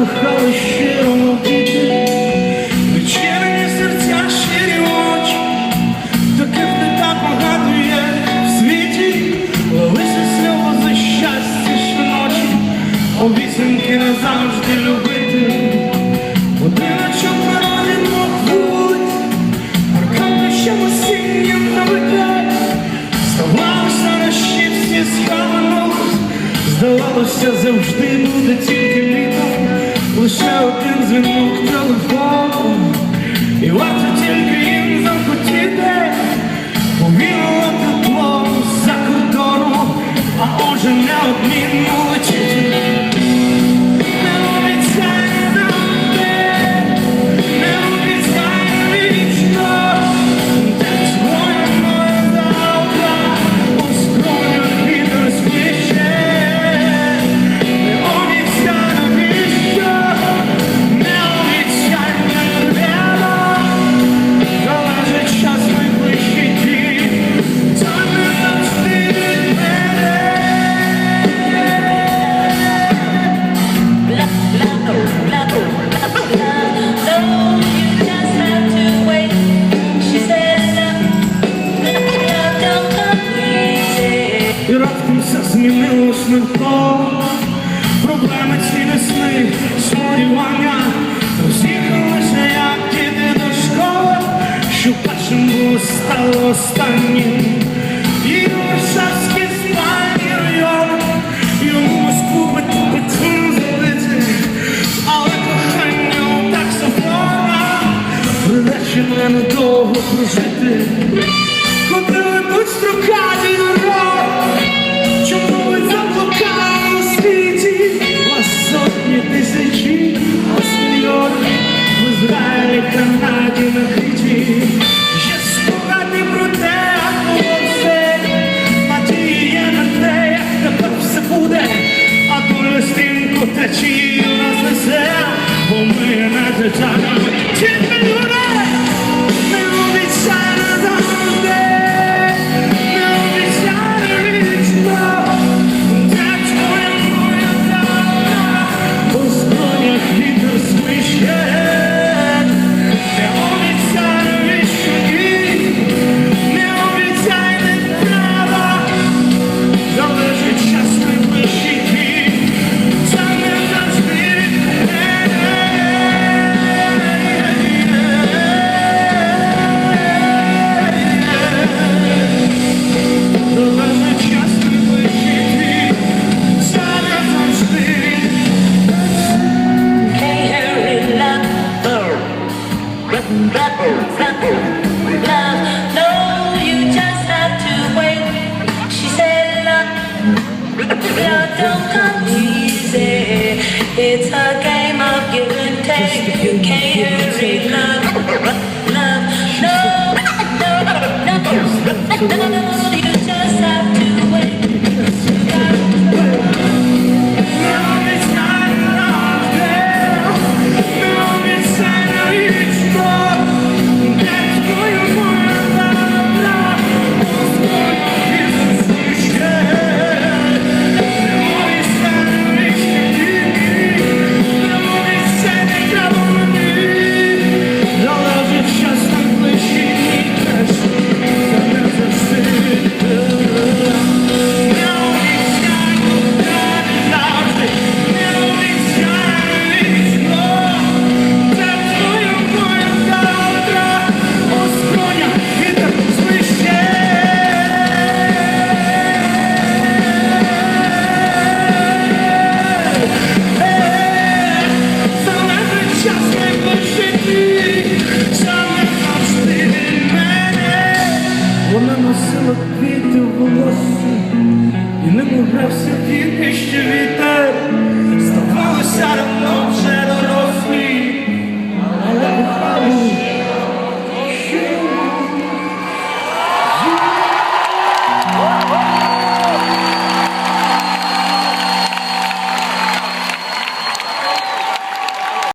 kochały się. Лише один дзвінок телефону. І стране И Варшавский спальный район И Москву потім забити Але кохання так сафора Приречене недовго прожити Куди ведуть строкаді народ Чому ви заблукали у світі? Вас сотні тисячі, а сеньор В Ізраїлі Канаді It's a game of give and take. You can't hurry love, love. No, no, no, no, no. Вона носила квіти в волосі, і ним грався діти, ще вітер, ставалося равно.